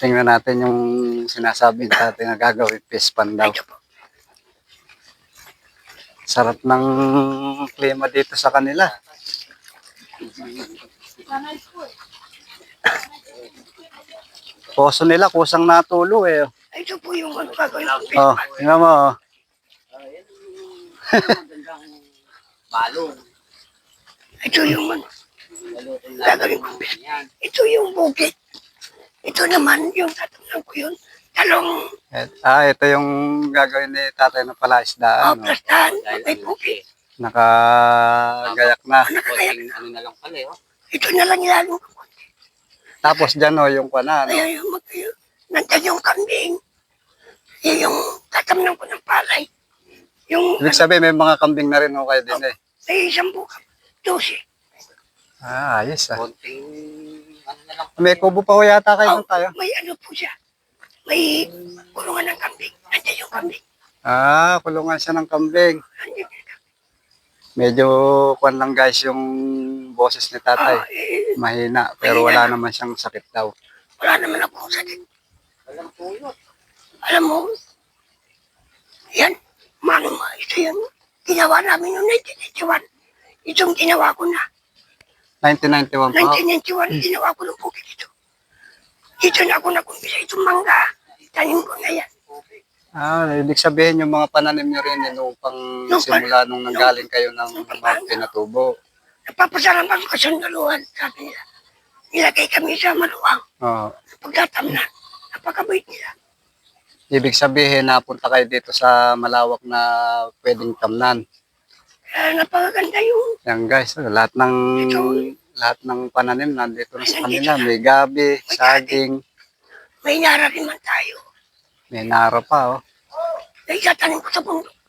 Tingnan natin yung sinasabi natin na gagawin fish pan daw. Sarap ng klima dito sa kanila. Poso nila, kusang natulo eh. Ito po yung ano gagawin ko. Oh, tingnan mo. oh. Balong. Ito yung ano. Gagawin ko. Ito yung bukit. Ito naman yung tatamnan ko yun. Talong Et, ah, ito yung gagawin ni tatay ng palaisdaan. No? oplastahan. May bukit. Nakagayak na. Konting ano na lang pala eh. oh. Ito na lang ilalong ko. Tapos dyan o, yung pana, no? Ayan yung mag... Nandiyan yung kambing. Yan yung tatamnan ko ng palay. Yung Ibig sabihin, may mga kambing na rin ho kayo din eh. may isang bukap. Dosi. Ah, ayos ah. Konting ano na. May kubo pa ho yata kayo Oh, tayo. may ano po siya. May kulungan ng kambing. Nandiyan yung kambing. Ah, kulungan siya ng kambing. Nandiyan yung kambing. Medyo kwan lang guys yung boses ni tatay. Ah, eh, Mahina, pero wala naman siyang sakit daw. wala naman ako sa din. Walang puyot. Alam mo, yan, mano mo, ito yung ginawa namin noong 1991. Itong ginawa ko na. 1991 pa ho. 1991, ginawa ko ng bukit ito. Dito na ako nakumpisa itong mangga. Tanim ko na yan. Ah, ibig sabihin yung mga pananim nyo rin eh, nung pang Nung pa- simula nung nanggaling kayo ng mga pinatubo. Napapasalamat ko sa naluhan, sabi nila. Nilagay kami sa maluwang. Oh. Pagkatamnan, napakabait nila. Ibig sabihin, napunta kayo dito sa malawak na pwedeng tamnan. Kaya napakaganda yung Yan guys, oh, lahat ng lahat ng pananim nandito na sa kanila. May gabi, saging, may nara rin man tayo. may nara pa oh. Naitatanim ko sa bundok.